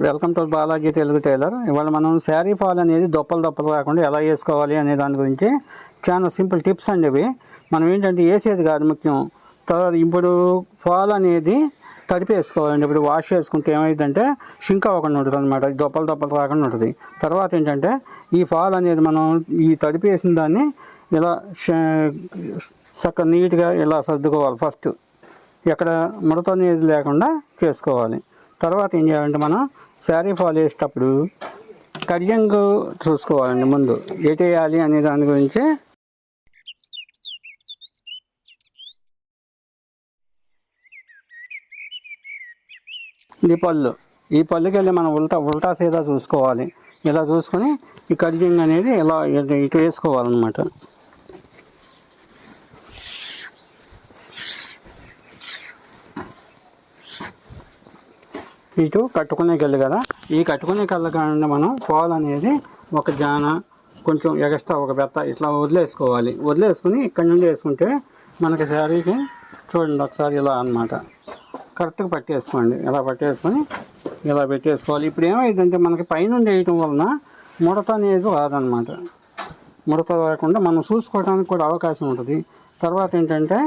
Welcome to Balaji Telugu tailor. ఇవాళ మనం sari fall అనేది దొప్పలు దొప్పలు కాకుండా ఎలా వేసుకోవాలి అనే దాని గురించి చాలా సింపుల్ టిప్స్ అండి ఇవి. మనం ఏంటంటే వేసేది కాదు ముఖ్యం. తర్వాత ఇప్పుడు ఫాల్ అనేది తడిపి వేసుకోవాలండి. ఇప్పుడు వాష్ చేసుకుంటే ఏమైందంటే షింక్ అవ్వకుండా ఉంటుంది అనమాట దొప్పలు దొప్పలు రాకుండా ఉంటుంది. తర్వాత ఏంటంటే ఈ ఫాల్ అనేది మనం ఈ తడిపి వేసిన దాన్ని ఇలా చక్కగా నీట్గా ఇలా సర్దుకోవాలి. ఫస్ట్ ఎక్కడ ముడత అనేది లేకుండా చేసుకోవాలి. తర్వాత ఏం చేయాలంటే మనం శారీ ఫాల్ వేసేటప్పుడు కడియంగ్ చూసుకోవాలండి ముందు. ఎటు వేయాలి అనే దాని గురించి. ఈ పళ్ళు. ఈ పళ్ళుకి వెళ్ళి మనం ఉల్టా ఉల్టా సీదా చూసుకోవాలి. ఇలా చూసుకొని ఈ కడియంగ్ అనేది ఇలా ఇటు వేసుకోవాలన్నమాట. ఇటు కట్టుకునే కళ్ళు కదా. ఈ కట్టుకునే కళ్ళు కానీ మనం పాలు అనేది ఒక జాన కొంచెం ఎగస్ట్రా ఒక బెత్త ఇట్లా వదిలేసుకోవాలి. వదిలేసుకుని ఇక్కడ నుండి వేసుకుంటే మనకి శారీకి చూడండి ఒకసారి ఇలా అన్నమాట. కరెక్ట్గా పట్టేసుకోండి. ఇలా పట్టేసుకొని ఇలా పెట్టేసుకోవాలి. ఇప్పుడు ఏమైందంటే మనకి పైనుండి వేయటం వలన ముడత అనేది రాదనమాట ముడత రాకుండా మనం చూసుకోవడానికి కూడా అవకాశం ఉంటుంది. తర్వాత ఏంటంటే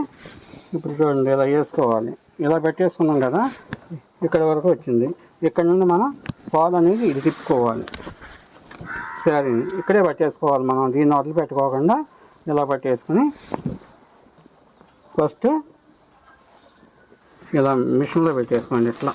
ఇప్పుడు చూడండి ఇలా వేసుకోవాలి. ఇలా పెట్టేసుకున్నాం కదా. ఇక్కడ వరకు వచ్చింది. ఇక్కడ నుండి మనం పాలు అనేది ఇది తిప్పుకోవాలి. శారీని ఇక్కడే పట్టేసుకోవాలి మనం. దీన్ని వదిలిపెట్టుకోకుండా ఇలా పట్టేసుకుని ఫస్ట్ ఇలా మిషన్లో పెట్టేసుకోండి ఇట్లా.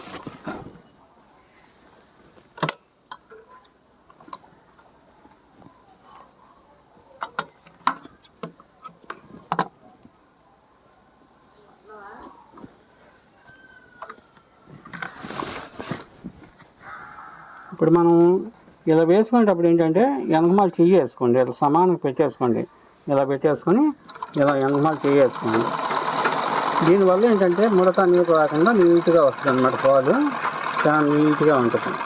ఇప్పుడు మనం ఇలా వేసుకునేటప్పుడు ఏంటంటే వెనకమాలు చెయ్యి వేసుకోండి. ఇలా సమానంగా పెట్టేసుకోండి. ఇలా పెట్టేసుకొని ఇలా వెనకమాలు చెయ్యి వేసుకోండి. దీనివల్ల ఏంటంటే ముడత నీకు రాకుండా నీట్గా వస్తుంది అన్నమాట పాలు. చాలా నీట్గా ఉంటుంది.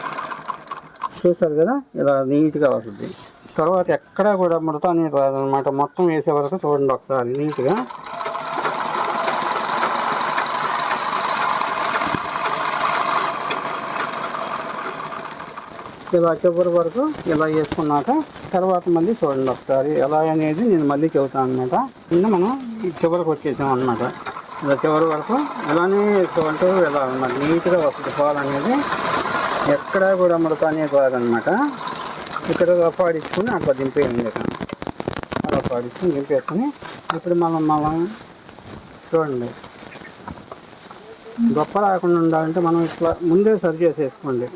చూసారు కదా? ఇలా నీట్గా వస్తుంది. తర్వాత ఎక్కడా కూడా ముడత నీరు రాదనమాట మొత్తం వేసే వరకు చూడండి ఒకసారి నీట్గా. ఇలా చివరి వరకు ఇలా వేసుకున్నాక తర్వాత మళ్ళీ చూడండి ఒకసారి ఎలా అనేది నేను మళ్ళీ చెబుతాను అనమాట నిన్న మనం ఈ చివరికి వచ్చేసాం అనమాట ఇలా చివరి వరకు ఇలానే వేసుకుంటూ ఇలా అనమాట నీట్గా వస్తుంది పాలు అనేది. ఎక్కడా కూడా ముడత అనేది రాదనమాట ఇక్కడ పాడించుకుని అక్కడ దింపేయండి ఇక్కడ అలా పాడించుకుని దింపేసుకుని ఇప్పుడు మనం మనం చూడండి. గొప్ప రాకుండా ఉండాలంటే మనం ఇట్లా ముందే సరి చేసేసుకోండి.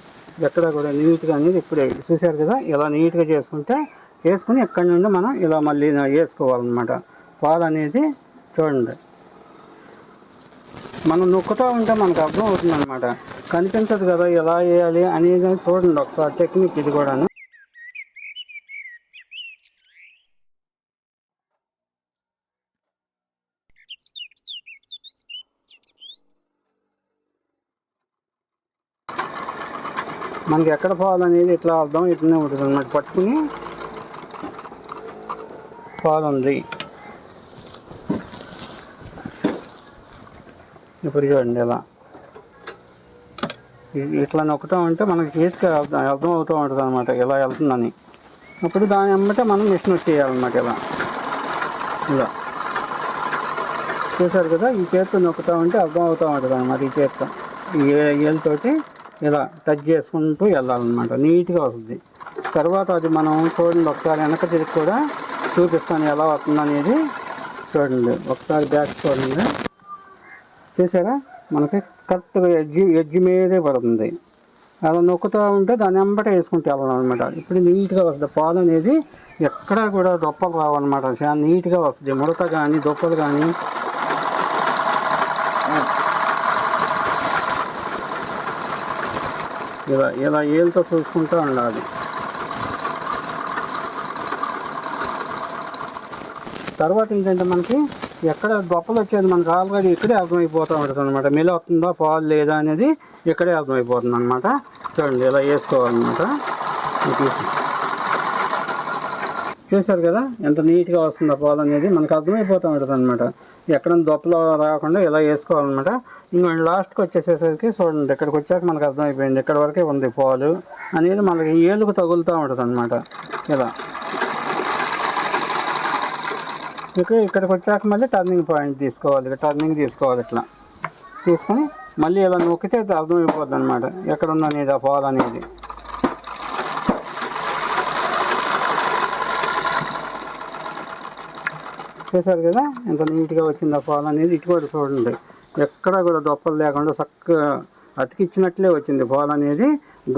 ఎక్కడ కూడా నీట్గా అనేది ఇప్పుడే చూశారు కదా? ఇలా నీట్గా చేసుకుంటే వేసుకుని ఎక్కడి నుండి మనం ఇలా మళ్ళీ వేసుకోవాలన్నమాట పాలు అనేది చూడండి. మనం నొక్కుతూ ఉంటే మనకు అర్థం అవుతుంది అనమాట కనిపించదు కదా ఎలా వేయాలి అనేది చూడండి ఒకసారి టెక్నిక్ ఇది కూడాను. మనకి ఎక్కడ పాలు అనేది ఇట్లా అర్థం ఇట్లనే ఉంటుంది అన్నమాట. పట్టుకుని పాలు ఉంది ఇప్పుడు చూడండి ఇలా. ఇ- ఇట్లా నొక్కుతూ ఉంటే మనకి ఈజీగా అర్థం అర్థం అవుతూ ఉంటుంది అనమాట ఇలా వెళ్తుందని. అప్పుడు దాని అమ్మటే మనం మిషన్ వచ్చేయాలన్నమాట ఇలా. ఇలా. చూసారు కదా ఈ చేతితో నొక్కుతూ ఉంటే అర్థం అవుతూ ఉంటుంది అనమాట ఈ చేతితో ఈ ఏళ్ళతోటి ఇలా టచ్ చేసుకుంటూ వెళ్ళాలన్నమాట. నీట్గా వస్తుంది. తర్వాత అది మనం చూడండి ఒకసారి వెనక తిరిగి కూడా చూపిస్తాను ఎలా వస్తుంది అనేది చూడండి. ఒకసారి బ్యాక్ చూడండి. చూసారా? మనకి కరెక్ట్గా ఎడ్జి ఎడ్జి మీదే పడుతుంది. అలా నొక్కుతూ ఉంటే దాని వెంబట వేసుకుంటే వెళ్ళాలన్నమాట. ఇప్పుడు నీట్గా వస్తుంది. పాలు అనేది ఎక్కడా కూడా దొప్పలు రావన్నమాట. చాలా నీట్గా వస్తుంది. ముడత కానీ దొప్పలు కానీ ఇలా ఇలా ఏళ్ళతో చూసుకుంటూ ఉండాలి. తర్వాత ఏంటంటే మనకి ఎక్కడ గొప్పలు వచ్చేది మనకి ఆల్రెడీ ఇక్కడే అర్థమైపోతూ ఉంటుంది అనమాట మెలి వస్తుందా పాలు లేదా అనేది ఇక్కడే అర్థమైపోతుంది అనమాట చూడండి ఇలా వేసుకోవాలన్నమాట. చూసారు కదా ఎంత నీట్గా వస్తుందో పాలు అనేది మనకు అర్థమైపోతూ ఉంటుంది అనమాట ఎక్కడ దొప్పలు రాకుండా ఇలా వేసుకోవాలన్నమాట. ఇంకొంచెం లాస్ట్కి వచ్చేసేసరికి చూడండి ఇక్కడికి వచ్చాక మనకు అర్థమైపోయింది ఇక్కడ వరకే ఉంది పాలు అనేది మనకి ఏలుకు తగులుతూ ఉంటుంది అనమాట ఇలా. ఇక్కడ ఇక్కడికి వచ్చాక మళ్ళీ టర్నింగ్ పాయింట్ తీసుకోవాలి టర్నింగ్ తీసుకోవాలి ఇట్లా. తీసుకొని మళ్ళీ ఇలా నొక్కితే అర్థమైపోద్ది అనమాట ఎక్కడ ఉందనేది అనేది ఆ పాలు అనేది. చేశారు కదా? ఎంత నీట్గా వచ్చింది ఆ పాలు అనేది ఇటు కూడా చూడండి. ఎక్కడా కూడా దొప్పలు లేకుండా చక్కగా అతికిచ్చినట్లే వచ్చింది. బోల్ అనేది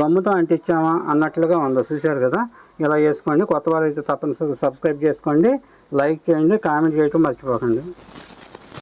గమ్ముతో అంటించామా అన్నట్లుగా ఉంది. చూశారు కదా? ఇలా వేసుకోండి కొత్త వారు అయితే తప్పనిసరిగా సబ్స్క్రైబ్ చేసుకోండి. లైక్ చేయండి. కామెంట్ చేయటం మర్చిపోకండి.